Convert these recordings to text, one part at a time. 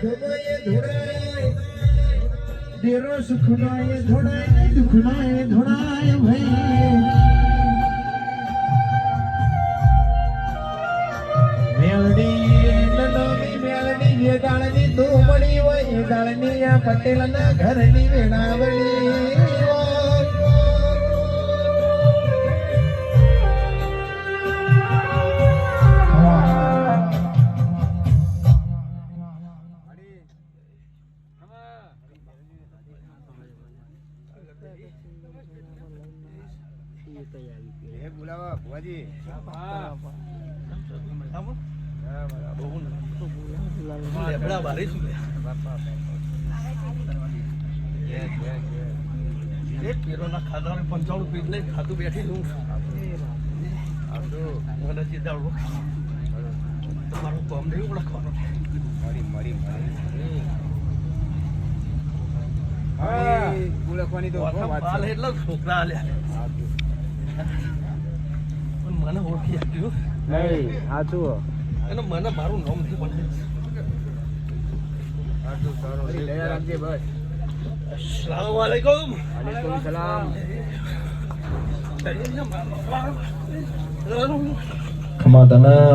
દુઃખમય ધોળાય ડેરો સુખનાય ધોડાય ને દુખનાય ધોડાય ભાઈ. મેલડી નનોની મેલડી જે દાળની ધૂમડી હોય એ દાળની આ પટેલના ઘરની વેણાવળી. બોલાવા ભુવાજી. પંચાણું પીસ લઈ ખાતું બેઠી ચિંતાળું તમારું કામ નહીં ઓળખવાનું મરી મરી મરી હા ઓળખવાની તો છોકરા આલ્યા પણ મને ઓળખી આપ્યું નહીં સાચું એને મને મારું નામ નથી પડતું સાચું સારું દયા રાખજે બસ અસલામ વાલેકુમ વાલેકુમ સલામ ખમાતના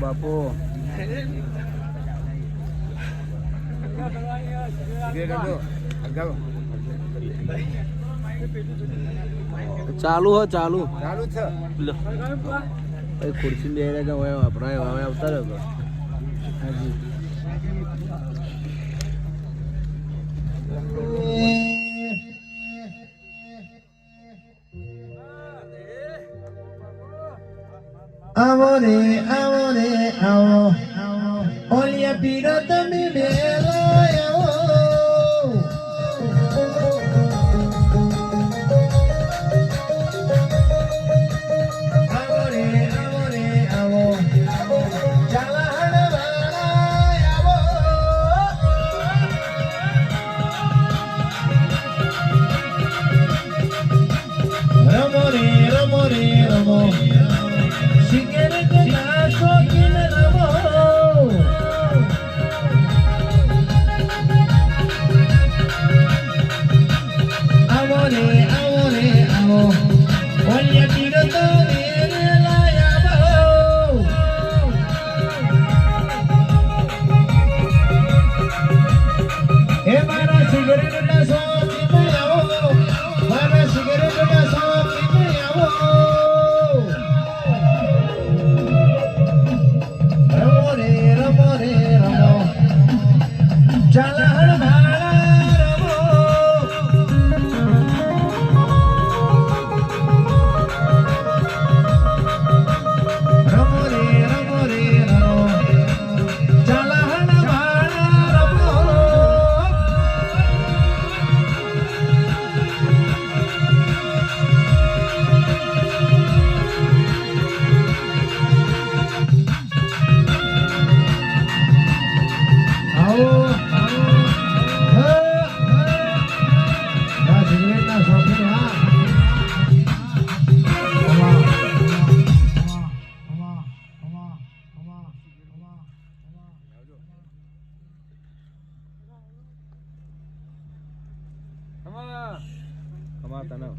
બાપુ બાપુ ઉભે કરજો અગાઉ ચાલુ હો ચાલુ. ચાલુ છે. ભાઈ ખુરશી દે કે હવે વપરાય હવે આવતા રહ્યો હાજી. આવો રે આવો રે આવો. ઓલિયા પીરો તમે. Yeah. Jalan. mata não.